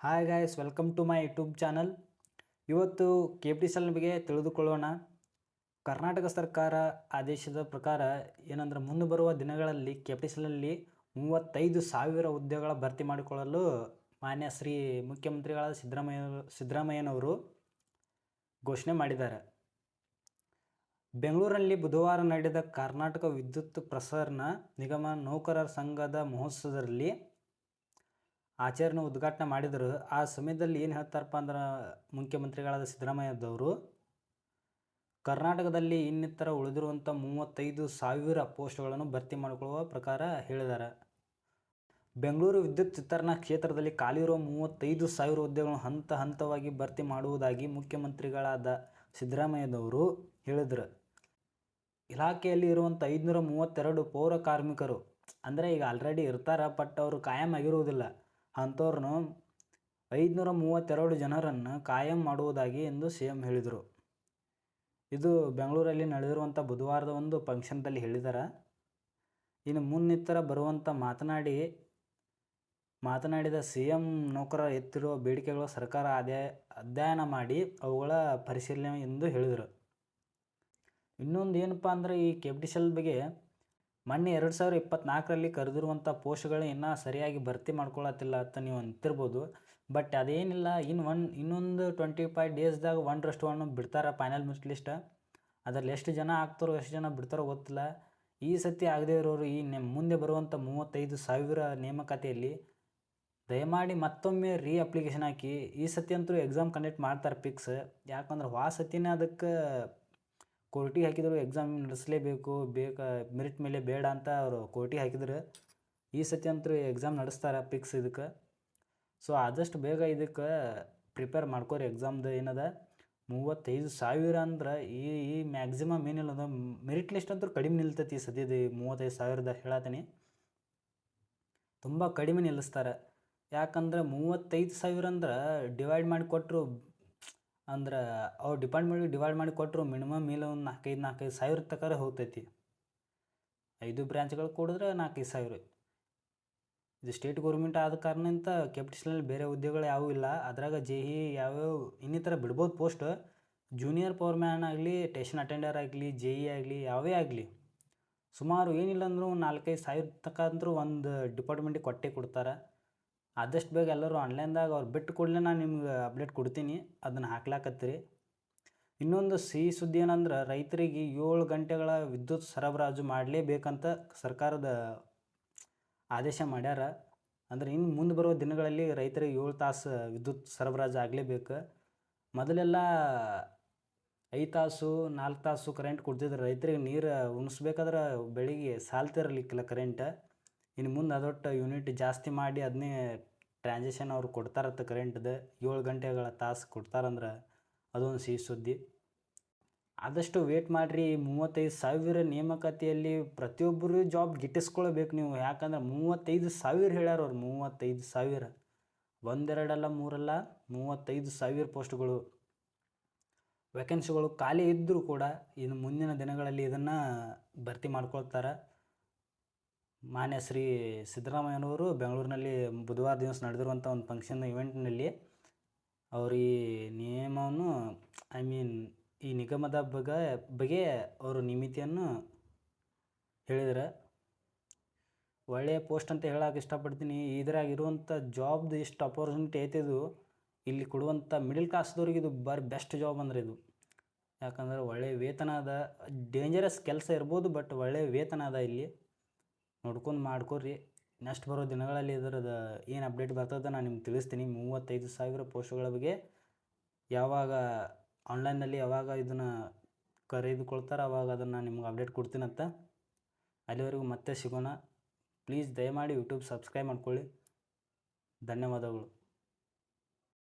Hi guys welcome to my YouTube channel ಇವತ್ತು K P T C L ಬಗ್ಗೆ ತಿಳಿದುಕೊಳ್ಳೋಣ. ಕರ್ನಾಟಕ ಸರ್ಕಾರ ಆದೇಶದ ಪ್ರಕಾರ ಏನಂದ್ರೆ ಮುಂದೆ ಬರುವ ದಿನಗಳಲ್ಲಿ ಕೆ ಪಿ ಟಿ ಸೆಲ್ನಲ್ಲಿ ಮೂವತ್ತೈದು ಸಾವಿರ ಹುದ್ದೆಗಳ ಭರ್ತಿ ಮಾಡಿಕೊಳ್ಳಲು ಮಾನ್ಯ ಶ್ರೀ ಮುಖ್ಯಮಂತ್ರಿಗಳಾದ ಸಿದ್ದರಾಮಯ್ಯ, ಸಿದ್ದರಾಮಯ್ಯನವರು ಘೋಷಣೆ ಮಾಡಿದ್ದಾರೆ. ಬೆಂಗಳೂರಿನಲ್ಲಿ ಬುಧವಾರ ನಡೆದ ಕರ್ನಾಟಕ ವಿದ್ಯುತ್ ಪ್ರಸರಣ ನಿಗಮ ನೌಕರರ ಸಂಘದ ಮಹೋತ್ಸವದಲ್ಲಿ ಆಚರಣೆ ಉದ್ಘಾಟನೆ ಮಾಡಿದರು. ಆ ಸಮಯದಲ್ಲಿ ಏನು ಹೇಳ್ತಾರಪ್ಪ ಅಂದ್ರೆ ಮುಖ್ಯಮಂತ್ರಿಗಳಾದ ಸಿದ್ದರಾಮಯ್ಯದವರು, ಕರ್ನಾಟಕದಲ್ಲಿ ಇನ್ನಿತರ ಉಳಿದಿರುವಂಥ ಮೂವತ್ತೈದು ಸಾವಿರ ಪೋಸ್ಟ್ಗಳನ್ನು ಭರ್ತಿ ಮಾಡಿಕೊಳ್ಳುವ ಪ್ರಕಾರ ಹೇಳಿದ್ದಾರೆ ಬೆಂಗಳೂರು ವಿದ್ಯುತ್ ವಿತರಣಾ ಕ್ಷೇತ್ರದಲ್ಲಿ ಖಾಲಿ ಇರುವ ಮೂವತ್ತೈದು ಸಾವಿರ ಹುದ್ದೆಗಳನ್ನು ಹಂತ ಹಂತವಾಗಿ ಭರ್ತಿ ಮಾಡುವುದಾಗಿ ಮುಖ್ಯಮಂತ್ರಿಗಳಾದ ಸಿದ್ದರಾಮಯ್ಯದವರು ಹೇಳಿದರು. ಇಲಾಖೆಯಲ್ಲಿ ಇರುವಂಥ ಐದುನೂರ ಮೂವತ್ತೆರಡು ಪೌರ ಕಾರ್ಮಿಕರು, ಅಂದರೆ ಈಗ ಆಲ್ರೆಡಿ ಇರ್ತಾರೆ ಬಟ್ ಅವರು ಕಾಯಂ ಆಗಿರುವುದಿಲ್ಲ. ಅಂಥವ್ರನ್ನು ಐದುನೂರ ಮೂವತ್ತೆರಡು ಜನರನ್ನು ಕಾಯಂ ಮಾಡುವುದಾಗಿ ಎಂದು ಸಿ ಎಂ ಹೇಳಿದರು. ಇದು ಬೆಂಗಳೂರಲ್ಲಿ ನಡೆದಿರುವಂಥ ಬುಧವಾರದ ಒಂದು ಫಂಕ್ಷನ್ದಲ್ಲಿ ಹೇಳಿದ್ದಾರೆ ಇನ್ನು ಮುನ್ನಿತ್ತರ ಬರುವಂಥ ಮಾತನಾಡಿ, ಮಾತನಾಡಿದ ಸಿ ಎಂ ನೌಕರರ ಎತ್ತಿರುವ ಬೇಡಿಕೆಗಳು ಸರ್ಕಾರ ಅದೇ ಅಧ್ಯಯನ ಮಾಡಿ ಅವುಗಳ ಪರಿಶೀಲನೆ ಎಂದು ಹೇಳಿದರು. ಇನ್ನೊಂದು ಏನಪ್ಪ ಅಂದರೆ ಈ ಕೆಪಿಟಿಸಲ್ ಬಗ್ಗೆ ಮೊನ್ನೆ ಎರಡು ಸಾವಿರ ಇಪ್ಪತ್ತ್ನಾಲ್ಕರಲ್ಲಿ ಕರೆದಿರುವಂಥ ಪೋಸ್ಟ್ಗಳು ಇನ್ನೂ ಸರಿಯಾಗಿ ಭರ್ತಿ ಮಾಡ್ಕೊಳತ್ತಿಲ್ಲ ಅಂತ ನೀವು ಅಂತಿರ್ಬೋದು. ಬಟ್ ಅದೇನಿಲ್ಲ, ಇನ್ನು ಒನ್, ಇನ್ನೊಂದು ಟ್ವೆಂಟಿ ಫೈವ್ ಡೇಸ್ದಾಗ ಒನ್ ರಷ್ಟು ಒನ್ ಬಿಡ್ತಾರೆ ಫೈನಲ್ ಮಿಟ್ ಲಿಸ್ಟ್. ಅದರಲ್ಲಿ ಎಷ್ಟು ಜನ ಆಗ್ತಾರೋ, ಎಷ್ಟು ಜನ ಬಿಡ್ತಾರೋ ಗೊತ್ತಿಲ್ಲ. ಈ ಸತಿ ಆಗದೇ ಇರೋರು ಈ ನೆ, ಮುಂದೆ ಬರುವಂಥ ಮೂವತ್ತೈದು ಸಾವಿರ ನೇಮಕಾತಿಯಲ್ಲಿ ದಯಮಾಡಿ ಮತ್ತೊಮ್ಮೆ ರೀ ಅಪ್ಲಿಕೇಶನ್ ಹಾಕಿ. ಈ ಸತಿ ಅಂತೂ ಎಕ್ಸಾಮ್ ಕಂಡಕ್ಟ್ ಮಾಡ್ತಾರೆ ಪಿಕ್ಸ್ ಯಾಕಂದ್ರೆ ಆ ಸತಿನೇ ಅದಕ್ಕೆ ಕೋರ್ಟಿಗೆ ಹಾಕಿದ್ರು ಎಕ್ಸಾಮ್ ನಡೆಸಲೇಬೇಕು, ಬೇಕಾ ಮೆರಿಟ್ ಮೇಲೆ ಬೇಡ ಅಂತ ಅವರು ಕೋರ್ಟಿಗೆ ಹಾಕಿದ್ರು. ಈ ಸತಿ ಅಂತೂ ಎಕ್ಸಾಮ್ ನಡೆಸ್ತಾರೆ ಪಿಕ್ಸ್ ಇದಕ್ಕೆ. ಸೊ ಆದಷ್ಟು ಬೇಗ ಇದಕ್ಕೆ ಪ್ರಿಪೇರ್ ಮಾಡ್ಕೋರಿ ಎಕ್ಸಾಮ್ದು ಏನದ. ಮೂವತ್ತೈದು ಸಾವಿರ ಅಂದ್ರೆ ಈ ಈ ಮ್ಯಾಕ್ಸಿಮಮ್ ಏನಿಲ್ಲ ಅಂದ್ರೆ ಮೆರಿಟ್ ಲಿಸ್ಟ್ ಅಂತೂ ಕಡಿಮೆ ನಿಲ್ತೈತಿ ಈ ಸದ್ಯದ ಈ ಮೂವತ್ತೈದು ಸಾವಿರದ ಹೇಳತ್ತೀನಿ ತುಂಬ ಕಡಿಮೆ ನಿಲ್ಲಿಸ್ತಾರೆ ಯಾಕಂದ್ರೆ ಮೂವತ್ತೈದು ಸಾವಿರ ಅಂದ್ರೆ ಡಿವೈಡ್ ಮಾಡಿ ಕೊಟ್ಟರು ಅಂದ್ರೆ ಅವ್ರು ಡಿಪಾರ್ಟ್ಮೆಂಟಿಗೆ ಡಿವೈಡ್ ಮಾಡಿ ಕೊಟ್ಟರು ಮಿನಿಮಮ್ ಇಲ್ಲ ಒಂದು ನಾಲ್ಕೈದು ನಾಲ್ಕೈದು ಸಾವಿರ ತನಕ ಹೋಗ್ತೈತಿ. ಐದು ಬ್ರ್ಯಾಂಚ್ಗಳು ಕೂಡಿದ್ರೆ ನಾಲ್ಕೈದು ಸಾವಿರ. ಇದು ಸ್ಟೇಟ್ ಗೌರ್ಮೆಂಟ್ ಆದ ಕಾರಣಂತ ಕೆಪಿಟಿಸ್ನಲ್ಲಿ ಬೇರೆ ಉದ್ಯೋಗಗಳು ಯಾವೂ ಇಲ್ಲ. ಅದ್ರಾಗ ಜೆ ಇ ಯಾವ್ಯಾವ ಇನ್ನಿತರ ಬಿಡ್ಬೋದು ಪೋಸ್ಟ್ ಜೂನಿಯರ್ ಪವರ್ ಮ್ಯಾನ್ ಆಗಲಿ ಟೇಷನ್ ಅಟೆಂಡರ್ ಆಗಲಿ ಜೆ ಇ ಆಗಲಿ, ಯಾವೇ ಆಗಲಿ. ಸುಮಾರು ಏನಿಲ್ಲ ಅಂದರೂ ನಾಲ್ಕೈದು ಸಾವಿರ ತನಕ ಅಂದರೂ ಒಂದು ಡಿಪಾರ್ಟ್ಮೆಂಟಿಗೆ ಕೊಟ್ಟೆ ಕೊಡ್ತಾರೆ. ಆದಷ್ಟು ಬೇಗ ಎಲ್ಲರೂ ಆನ್ಲೈನ್ದಾಗ ಅವ್ರು ಬಿಟ್ಟು ಕೂಡಲೇ ನಾನು ನಿಮ್ಗೆ ಅಪ್ಡೇಟ್ ಕೊಡ್ತೀನಿ. ಅದನ್ನು ಹಾಕ್ಲಾಕತ್ತೀರಿ. ಇನ್ನೊಂದು ಸಿಹಿ ಸುದ್ದಿ ಏನಂದ್ರೆ, ರೈತರಿಗೆ ಏಳು ಗಂಟೆಗಳ ವಿದ್ಯುತ್ ಸರಬರಾಜು ಮಾಡಲೇಬೇಕಂತ ಸರ್ಕಾರದ ಆದೇಶ ಮಾಡ್ಯಾರ. ಅಂದ್ರೆ ಇನ್ನು ಮುಂದೆ ಬರುವ ದಿನಗಳಲ್ಲಿ ರೈತರಿಗೆ ಏಳು ತಾಸು ವಿದ್ಯುತ್ ಸರಬರಾಜು ಆಗಲೇಬೇಕು. ಮೊದಲೆಲ್ಲ ಐದು ತಾಸು, ನಾಲ್ಕು ತಾಸು ಕರೆಂಟ್ ಕೊಡ್ತಿದ್ರು. ರೈತರಿಗೆ ನೀರು ಉಣಿಸ್ಬೇಕಾದ್ರೆ ಬೆಳಿಗ್ಗೆ ಸಾಲ್ತಿರಲಿಕ್ಕಿಲ್ಲ ಕರೆಂಟ್ ಇನ್ನು ಮುಂದೆ ಅದೊಟ್ಟು ಯೂನಿಟ್ ಜಾಸ್ತಿ ಮಾಡಿ ಅದನ್ನೇ ಟ್ರಾನ್ಸಾಕ್ಷನ್ ಅವ್ರು ಕೊಡ್ತಾರತ್ತ ಕರೆಂಟ್ದು ಏಳು ಗಂಟೆಗಳ ತಾಸು ಕೊಡ್ತಾರಂದ್ರೆ ಅದೊಂದು ಸಿಹಿ ಸುದ್ದಿ. ಆದಷ್ಟು ವೇಟ್ ಮಾಡಿರಿ, ಮೂವತ್ತೈದು ಸಾವಿರ ನೇಮಕಾತಿಯಲ್ಲಿ ಪ್ರತಿಯೊಬ್ಬರು ಜಾಬ್ ಗಿಟ್ಟಿಸ್ಕೊಳ್ಬೇಕು ನೀವು. ಯಾಕಂದ್ರೆ ಮೂವತ್ತೈದು ಸಾವಿರ ಹೇಳ್ಯಾರ ಅವ್ರು, ಮೂವತ್ತೈದು ಸಾವಿರ. ಒಂದೆರಡಲ್ಲ, ಮೂರಲ್ಲ, ಮೂವತ್ತೈದು ಸಾವಿರ ಪೋಸ್ಟ್ಗಳು. ವೇಕೆನ್ಸಿಗಳು ಖಾಲಿ ಇದ್ದರೂ ಕೂಡ ಇನ್ನು ಮುಂದಿನ ದಿನಗಳಲ್ಲಿ ಇದನ್ನು ಭರ್ತಿ ಮಾಡ್ಕೊಳ್ತಾರೆ. ಮಾನ್ಯ ಶ್ರೀ ಸಿದ್ದರಾಮಯ್ಯನವರು ಬೆಂಗಳೂರಿನಲ್ಲಿ ಬುಧವಾರ ದಿವಸ ನಡೆದಿರುವಂಥ ಒಂದು ಫಂಕ್ಷನ್ ಇವೆಂಟ್ನಲ್ಲಿ ಅವರು ಈ ನಿಯಮವನ್ನು ಐ ಮೀನ್ ಈ ನಿಗಮದ ಬಗ್ಗೆ ಬಗ್ಗೆ ಅವರು ನಿಮಿತಿಯನ್ನು ಹೇಳಿದರೆ ಒಳ್ಳೆಯ ಪೋಸ್ಟ್ ಅಂತ ಹೇಳಕ್ಕೆ ಇಷ್ಟಪಡ್ತೀನಿ. ಇದ್ರಾಗ ಇರುವಂಥ ಜಾಬ್ದು ಎಷ್ಟು ಅಪರ್ಚುನಿಟಿ ಐತಿದು ಇಲ್ಲಿ ಕೊಡುವಂಥ ಮಿಡಲ್ ಕ್ಲಾಸ್ದವ್ರಿಗೆ ಇದು ಬಾರಿ ಬೆಸ್ಟ್ ಜಾಬ್ ಅಂದ್ರೆ ಇದು. ಯಾಕಂದ್ರೆ ಒಳ್ಳೆಯ ವೇತನ ಅದ. ಡೇಂಜರಸ್ ಕೆಲಸ ಇರ್ಬೋದು ಬಟ್ ಒಳ್ಳೆಯ ವೇತನ ಅದ ಇಲ್ಲಿ. ನೋಡ್ಕೊಂಡು ಮಾಡ್ಕೊರಿ. ನೆಕ್ಸ್ಟ್ ಬರೋ ದಿನಗಳಲ್ಲಿ ಇದರದ ಏನು ಅಪ್ಡೇಟ್ ಬರ್ತದೆ ನಾನು ನಿಮ್ಗೆ ತಿಳಿಸ್ತೀನಿ. ಮೂವತ್ತೈದು ಸಾವಿರ ಪೋಸ್ಟ್ಗಳ ಬಗ್ಗೆ ಯಾವಾಗ ಆನ್ಲೈನ್ನಲ್ಲಿ ಯಾವಾಗ ಇದನ್ನು ಕರೆದುಕೊಳ್ತಾರೆ ಅವಾಗ ಅದನ್ನು ನಿಮ್ಗೆ ಅಪ್ಡೇಟ್ ಕೊಡ್ತೀನಂತ ಅಲ್ಲಿವರೆಗೂ ಮತ್ತೆ ಸಿಗೋಣ. ಪ್ಲೀಸ್ ದಯಮಾಡಿ ಯೂಟ್ಯೂಬ್ ಸಬ್ಸ್ಕ್ರೈಬ್ ಮಾಡ್ಕೊಳ್ಳಿ. ಧನ್ಯವಾದಗಳು.